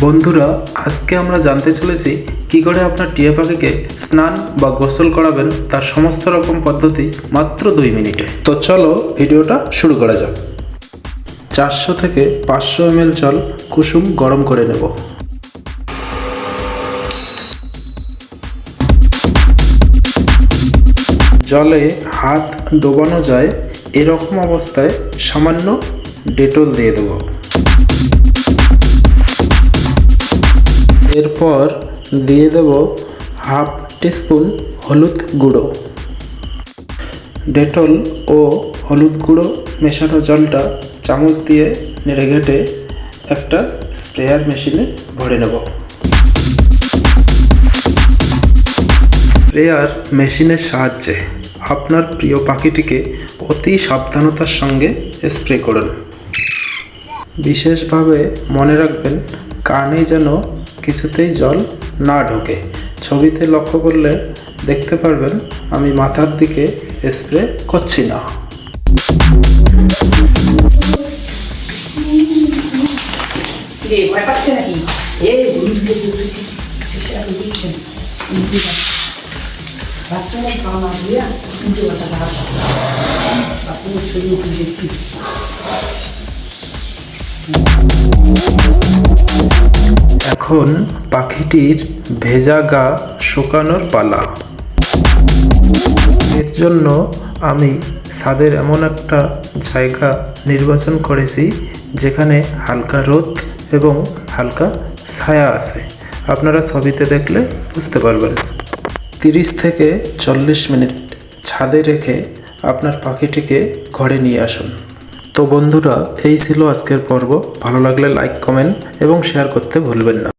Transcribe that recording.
বন্ধুরা, আজকে আমরা জানতে চলেছি কি করে আপনার টিয়া পাখিকে স্নান বা গোসল করাবেন তার সমস্ত রকম পদ্ধতি মাত্র দুই মিনিটে। তো চলো ভিডিওটা শুরু করা যাক। চারশো থেকে পাঁচশো এম জল কুসুম গরম করে নেব। জলে হাত ডোবানো যায়, এরকম অবস্থায় সামান্য ডেটল দিয়ে দেবো। এরপর দিয়ে দেব হাফ টিস্পুন হলুদ গুঁড়ো। ডেটল ও হলুদ গুঁড়ো মেশানো জলটা চামচ দিয়ে নেড়ে ঘেটে একটা স্প্রেয়ার মেশিনে ভরে নেব। স্প্রেয়ার মেশিনের সাহায্যে আপনার প্রিয় পাখিটিকে অতি সাবধানতার সঙ্গে স্প্রে করুন। বিশেষভাবে মনে রাখবেন, কানে যেন কিছুতেই জল না ঢোকে। ছবিতে লক্ষ্য করলে দেখতে পারবেন, আমি মাথার দিকে স্প্রে করছি না। ভয় পাচ্ছে নাকি? এ এখন পাখিটির ভেজা গা শুকানোর পালা। এর জন্য আমি ছাদের এমন একটা জায়গা নির্বাচন করেছি, যেখানে হালকা রোদ এবং হালকা ছায়া আছে। আপনারা ছবিতে দেখলে বুঝতে পারবেন। তিরিশ থেকে চল্লিশ মিনিট ছাদে রেখে আপনার পাখিটিকে ঘরে নিয়ে আসুন। তো বন্ধুরা, এই ছিল আজকের পর্ব। ভালো লাগলে লাইক কমেন্ট এবং শেয়ার করতে ভুলবেন না।